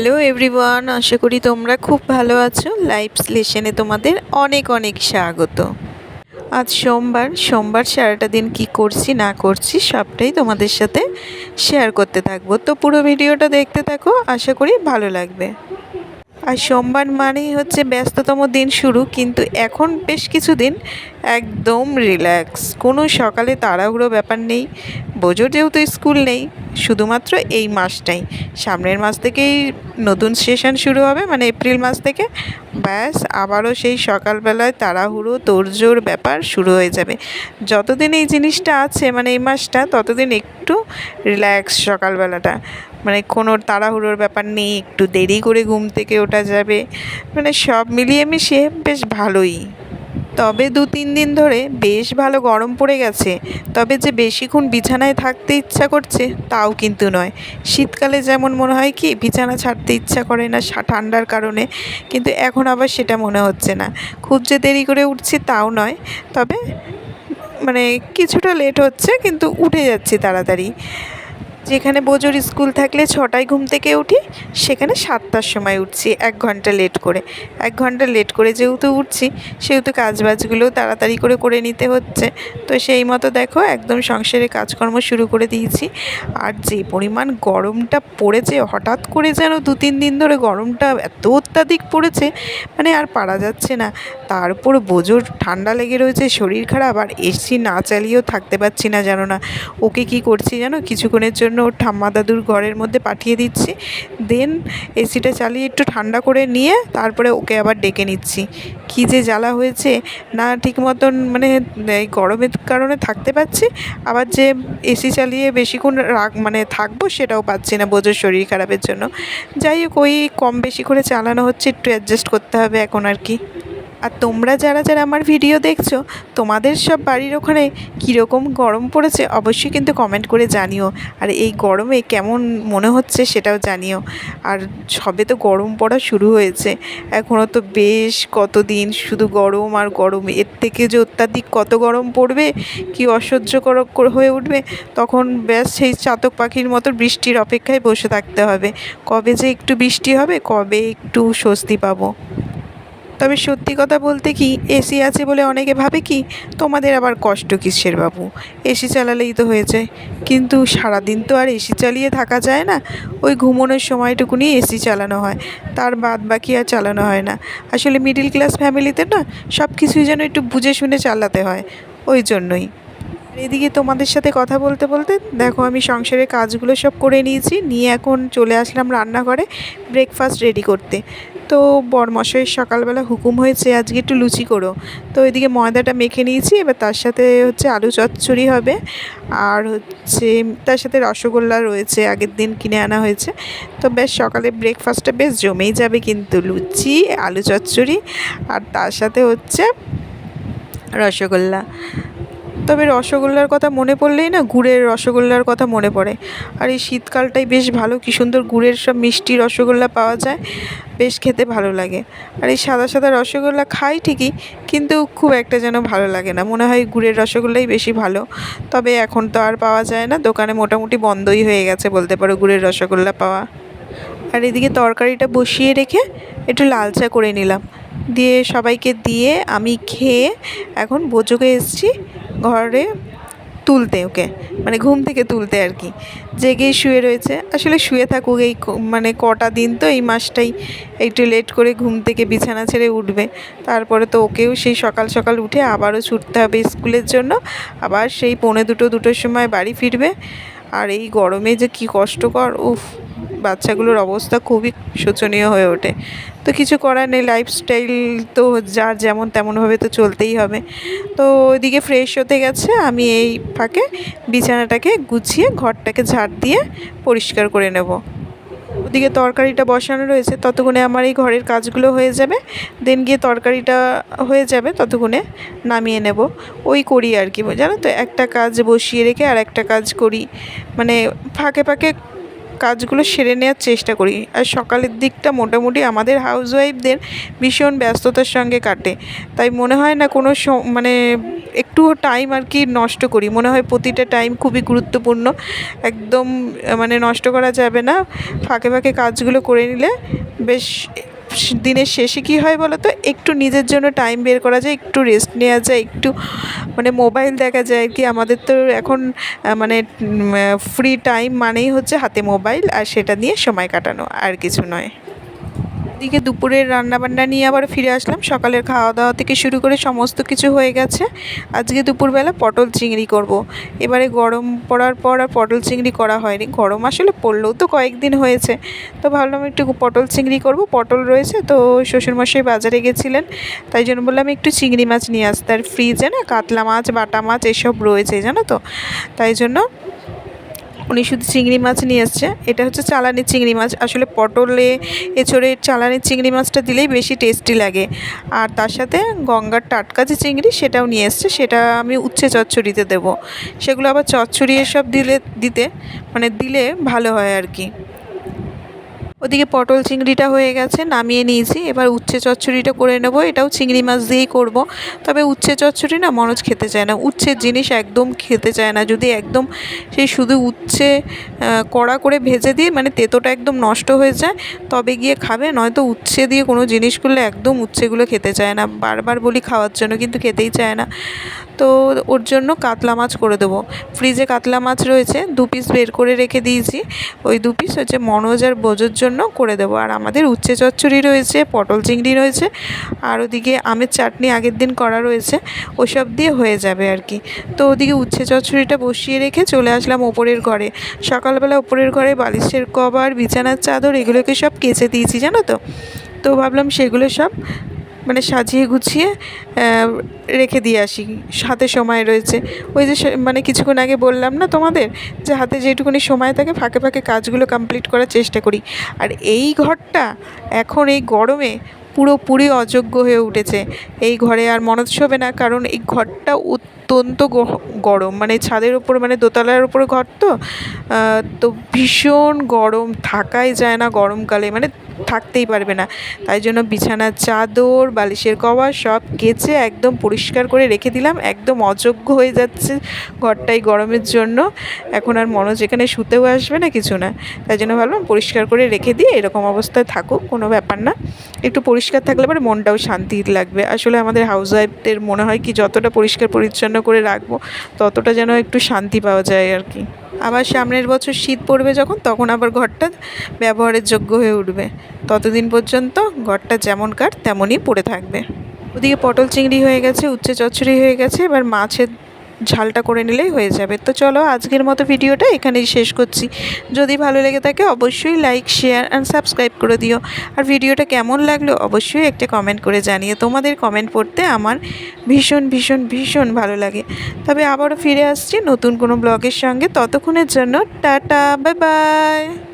Hello everyone আশা করি তোমরা খুব ভালো আছো। লাইভ স্লেশনে তোমাদের অনেক অনেক স্বাগত। আজ সোমবার সোমবার সারাটা দিন কি করছি, না করছি, সবটাই তোমাদের সাথে শেয়ার করতে থাকব। তো পুরো ভিডিওটা দেখতে থাকো, আশা করি ভালো লাগবে। আর সোমবার মানেই হচ্ছে ব্যস্ততম দিন শুরু, কিন্তু এখন বেশ কিছুদিন একদম রিল্যাক্স কোনো সকালে তাড়াহুড়ো ব্যাপার নেই। বোঝোর যেহেতু স্কুল নেই, শুধুমাত্র এই মাসটাই। সামনের মাস থেকেই নতুন সেশন শুরু হবে মানে এপ্রিল মাস থেকে। ব্যাস, আবারও সেই সকালবেলায় তাড়াহুড়ো, তোড়জোড় ব্যাপার শুরু হয়ে যাবে। যতদিন এই জিনিসটা আছে মানে এই মাসটা, ততদিন একটু রিল্যাক্স সকালবেলাটা। মানে কোনো তাড়াহুড়োর ব্যাপার নেই, একটু দেরি করে ঘুম থেকে ওঠা যাবে। মানে সব মিলিয়ে মিশিয়ে বেশ ভালোই। তবে দু তিন দিন ধরে বেশ ভালো গরম পড়ে গেছে। তবে যে বেশিক্ষণ বিছানায় থাকতে ইচ্ছা করছে, তাও কিন্তু নয়। শীতকালে যেমন মনে হয় কি, বিছানা ছাড়তে ইচ্ছা করে না ঠান্ডার কারণে। কিন্তু এখন আবার সেটা মনে হচ্ছে না। খুব যে দেরি করে উঠছি তাও নয়। তবে মানে কিছুটা লেট হচ্ছে, কিন্তু উঠে যাচ্ছি তাড়াতাড়ি। যেখানে বোজোর স্কুল থাকলে ছটায় ঘুম থেকে উঠি, সেখানে সাতটার সময় উঠছি, এক ঘণ্টা লেট করে। এক ঘণ্টা লেট করে যেহেতু উঠছি, সেহেতু কাজবাজগুলো তাড়াতাড়ি করে করে নিতে হচ্ছে। তো সেই মতো দেখো, একদম সংসারে কাজকর্ম শুরু করে দিয়েছি। আর যে পরিমাণ গরমটা পড়েছে, হঠাৎ করে যেন দু তিন দিন ধরে গরমটা এত অত্যাধিক পড়েছে মানে আর পারা যাচ্ছে না। তারপর বোজোর ঠান্ডা লেগে রয়েছে, শরীর খারাপ, আর এসি না চালিয়েও থাকতে পারছি না জানো না। ওকে কি করছি জানো? কিছুক্ষণের জন্য ওর ঠাম্মা দাদুর ঘরের মধ্যে পাঠিয়ে দিচ্ছি। দেন এসিটা চালিয়ে একটু ঠান্ডা করে নিয়ে তারপরে ওকে আবার ডেকে নিচ্ছি। কী যে জ্বালা হয়েছে না ঠিক মতন মানে এই গরমের কারণে থাকতে পারছি, আবার যে এসি চালিয়ে বেশিক্ষণ রাগ মানে থাকব সেটাও পাচ্ছি না বোঝো শরীর খারাপের জন্য। যাই হোক, ওই কম বেশি করে চালানো হচ্ছে, একটু অ্যাডজাস্ট করতে হবে এখন আর কি। আর তোমরা যারা যারা আমার ভিডিও দেখছ, তোমাদের সব বাড়ির ওখানে কীরকম গরম পড়েছে অবশ্যই কিন্তু কমেন্ট করে জানিও। আর এই গরমে কেমন মনে হচ্ছে সেটাও জানিও। আর সবে তো গরম পড়া শুরু হয়েছে। এখনও তো বেশ কতদিন শুধু গরম আর গরম। এর থেকে যে অত্যাধিক কত গরম পড়বে, কি অসহ্যকর কর- হয়ে উঠবে, তখন ব্যাস সেই চাতক পাখির মতো বৃষ্টির অপেক্ষায় বসে থাকতে হবে। কবে যে একটু বৃষ্টি হবে, কবে একটু স্বস্তি পাবো। তবে সত্যি কথা বলতে কি এসি আছে বলে অনেকে ভাবে কি, তোমাদের আবার কষ্ট কিসের বাবু? এসি চালালেই তো হয়ে যায় কিন্তু সারাদিন তো আর এসি চালিয়ে থাকা যায় না। ওই ঘুমোনোর সময়টুকুনি এসি চালানো হয়। তার বাদ বাকি আর চালানো হয় না। আসলে মিডিল ক্লাস ফ্যামিলিতে না সব কিছুই যেন একটু বুঝে শুনে চালাতে হয়। ওই জন্যই। এদিকে তোমাদের সাথে কথা বলতে বলতে, দেখো আমি সংসারের কাজগুলো সব করে নিয়েছি, নিয়ে এখন চলে আসলাম রান্নাঘরে ব্রেকফাস্ট রেডি করতে। তো বরমশাইয়ের সকালবেলা হুকুম হয়েছে আজকে একটু লুচি করো। তো এদিকে ময়দাটা মেখে নিয়েছি, এবার তার সাথে হচ্ছে আলু চচ্চড়ি হবে। আর হচ্ছে তার সাথে রসগোল্লা রয়েছে, আগের দিন কিনে আনা হয়েছে। তো বেশ সকালে ব্রেকফাস্টটা বেশ জমেই যাবে কিন্তু লুচি, আলু চচ্চড়ি আর তার সাথে হচ্ছে রসগোল্লা। তবে রসগোল্লার কথা মনে পড়লেই না গুড়ের রসগোল্লার কথা মনে পড়ে। আর এই শীতকালটাই বেশ ভালো, কী সুন্দর গুড়ের সব মিষ্টি রসগোল্লা পাওয়া যায়, বেশ খেতে ভালো লাগে। আর এই সাদা সাদা রসগোল্লা খাই ঠিকই, কিন্তু খুব একটা যেন ভালো লাগে না। মনে হয় গুড়ের রসগোল্লাই বেশি ভালো। তবে এখন তো আর পাওয়া যায় না, দোকানে মোটামুটি বন্ধই হয়ে গেছে বলতে পারো গুড়ের রসগোল্লা পাওয়া। আর এদিকে তরকারিটা বসিয়ে রেখে একটু লাল চা করে নিলাম। দিয়ে সবাইকে দিয়ে আমি খেয়ে এখন বোঝোকে এসেছি। ঘরে তুলতে ওকে মানে ঘুম থেকে তুলতে আর কি। জেগেই শুয়ে রয়েছে। আসলে শুয়ে থাকুক এই মানে কটা দিন তো এই মাসটাই একটু লেট করে ঘুম থেকে বিছানা ছেড়ে উঠবে। তারপরে তো ওকেও সেই সকাল সকাল উঠে আবারও ছুটতে হবে স্কুলের জন্য। আবার সেই পৌনে দুটো, দুটোর সময় বাড়ি ফিরবে। আর এই গরমে যে কি কষ্টকর, উফ। বাচ্চাগুলোর অবস্থা খুবই শোচনীয় হয়ে ওঠে। তো কিছু করার নেই লাইফস্টাইল তো যার যেমন তেমনভাবে তো চলতেই হবে। তো ওইদিকে ফ্রেশ হতে গেছে, আমি এই ফাঁকে বিছানাটাকে গুছিয়ে ঘরটাকে ঝাড় দিয়ে পরিষ্কার করে নেব। ওদিকে তরকারিটা বসানো রয়েছে, ততক্ষণে আমার এই ঘরের কাজগুলো হয়ে যাবে। দেন গিয়ে তরকারিটা হয়ে যাবে, ততক্ষণে নামিয়ে নেব। ওই করি আর কি, জানো তো? একটা কাজ বসিয়ে রেখে আর একটা কাজ করি। মানে ফাঁকে ফাঁকে কাজগুলো সেরে নেওয়ার চেষ্টা করি। আর সকালের দিকটা মোটামুটি আমাদের হাউসওয়াইফদের ভীষণ ব্যস্ততার সঙ্গে কাটে। তাই মনে হয় না কোনো মানে একটু টাইম আর কি নষ্ট করি। মনে হয় প্রতিটা টাইম খুবই গুরুত্বপূর্ণ। একদম মানে নষ্ট করা যাবে না। ফাঁকে ফাঁকে কাজগুলো করে নিলে বেশ দিনের শেষে কি হয় বলো তো একটু নিজের জন্য টাইম বের করা যায়, একটু রেস্ট নেওয়া যায়, একটু মানে মোবাইল দেখা যায় কি। আমাদের তো এখন মানে ফ্রি টাইম মানেই হচ্ছে হাতে মোবাইল আর সেটা নিয়ে সময় কাটানো, আর কিছু নয়। এদিকে দুপুরের রান্নাবান্না নিয়ে আবার ফিরে আসলাম। সকালের খাওয়া দাওয়া থেকে শুরু করে সমস্ত কিছু হয়ে গেছে। আজকে দুপুরবেলা পটল চিংড়ি করব। এবারে গরম পড়ার পর আর পটল চিংড়ি করা হয়নি। গরম আসলে পড়লেও তো কয়েকদিন হয়েছে। তো ভাবলাম একটু পটল চিংড়ি করব। পটল রয়েছে তো শ্বশুরমশাই বাজারে গেছিলেন। তাই জন্য বললাম একটু চিংড়ি মাছ নিয়ে আসতে। আর ফ্রিজে না কাতলা মাছ, বাটা মাছ এসব রয়েছে, জানো তো? তাই জন্য উনি শুধু চিংড়ি মাছ নিয়ে এসছে। এটা হচ্ছে চালানি চিংড়ি মাছ। আসলে পটলে এছড়ে চালানির চিংড়ি মাছটা দিলেই বেশি টেস্টি লাগে। আর তার সাথে গঙ্গার টাটকা যে চিংড়ি, সেটাও নিয়ে এসছে। সেটা আমি উচ্ছে চচ্চড়িতে দেবো। সেগুলো আবার চচ্চড়ি এসব দিলে, দিতে মানে দিলে ভালো হয় আর কি। ওদিকে পটল চিংড়িটা হয়ে গেছে, নামিয়ে নিয়েছি। এবার উচ্ছে চচ্চড়িটা করে নেব। এটাও চিংড়ি মাছ দিয়েই করব। তবে উচ্ছে চচ্চড়ি না মনোজ খেতে চায় না। উচ্ছের জিনিস একদম খেতে চায় না। যদি একদম সেই শুধু উচ্ছে কড়া করে ভেজে দিয়ে মানে তেতোটা একদম নষ্ট হয়ে যায়, তবে গিয়ে খাবে। নয়তো উচ্ছে দিয়ে কোনো জিনিস করলে একদম উচ্ছেগুলো খেতে চায় না। বারবার বলি খাওয়ার জন্য কিন্তু খেতেই চায় না। তো ওর জন্য কাতলা মাছ করে দেবো। ফ্রিজে কাতলা মাছ রয়েছে, দু পিস বের করে রেখে দিয়েছি। ওই দু পিস হচ্ছে মনোজ আর বোজোর জন্য করে দেবো। আর আমাদের উচ্ছে চচ্চড়ি রয়েছে, পটল চিংড়ি রয়েছে, আর ওদিকে আমের চাটনি আগের দিন করা রয়েছে, ওসব দিয়ে হয়ে যাবে আর কি। তো ওদিকে উচ্ছে চচ্চড়িটা বসিয়ে রেখে চলে আসলাম ওপরের ঘরে। সকালবেলা ওপরের ঘরে বালিশের কভার, বিছানার চাদর, এগুলোকে সব কেচে দিয়েছি, জানো তো? তো ভাবলাম সেগুলো সব মানে সাজিয়ে গুছিয়ে রেখে দিয়ে আসি। হাতে সময় রয়েছে। ওই যে মানে কিছুক্ষণ আগে বললাম না তোমাদের, যে হাতে যেটুকুনি সময় থাকে ফাঁকে ফাঁকে কাজগুলো কমপ্লিট করার চেষ্টা করি। আর এই ঘরটা এখন এই গরমে পুরোপুরি অযোগ্য হয়ে উঠেছে। এই ঘরে আর মনত শোবে না, কারণ এই ঘরটা অত্যন্ত গরম। মানে ছাদের ওপর মানে দোতলার ওপরে ঘর তো তো ভীষণ গরম, থাকাই যায় না গরমকালে। মানে থাকতেই পারবে না। তাই জন্য বিছানার চাদর, বালিশের কভার সব কেচে একদম পরিষ্কার করে রেখে দিলাম। একদম অযোগ্য হয়ে যাচ্ছে ঘরটাই গরমের জন্য। এখন আর মনোজ এখানে শুতেও আসবে না, কিছু না। তাই জন্য ভাবলাম পরিষ্কার করে রেখে দিয়ে এরকম অবস্থায় থাকুক, কোনো ব্যাপার না। একটু পরিষ্কার থাকলে পরে মনটাও শান্তি লাগবে। আসলে আমাদের হাউস ওয়াইফদের মনে হয় কি, যতটা পরিষ্কার পরিচ্ছন্ন করে রাখব, ততটা যেন একটু শান্তি পাওয়া যায় আর কি। আবার সামনের বছর শীত পড়বে যখন, তখন আবার ঘরটা ব্যবহারের যোগ্য হয়ে উঠবে। ততদিন পর্যন্ত ঘরটা যেমন যেমনকার তেমনই পড়ে থাকবে। ওদিকে পটল চিংড়ি হয়ে গেছে, উচ্ছে চচ্চড়ি হয়ে গেছে, এবার মাছের ঝালটা করে নিলেই হয়ে যাবে। তো চলো আজকের মতো ভিডিওটা এখানেই শেষ করছি। যদি ভালো লেগে থাকে অবশ্যই লাইক শেয়ার অ্যান্ড সাবস্ক্রাইব করে দিও। আর ভিডিওটা কেমন লাগল অবশ্যই একটা কমেন্ট করে জানিয়ে তোমাদের কমেন্ট পড়তে আমার ভীষণ ভীষণ ভীষণ ভালো লাগে। তবে আবারও ফিরে আসছি নতুন কোনো ব্লগের সঙ্গে। ততক্ষণের জন্য টাটা বাই বাই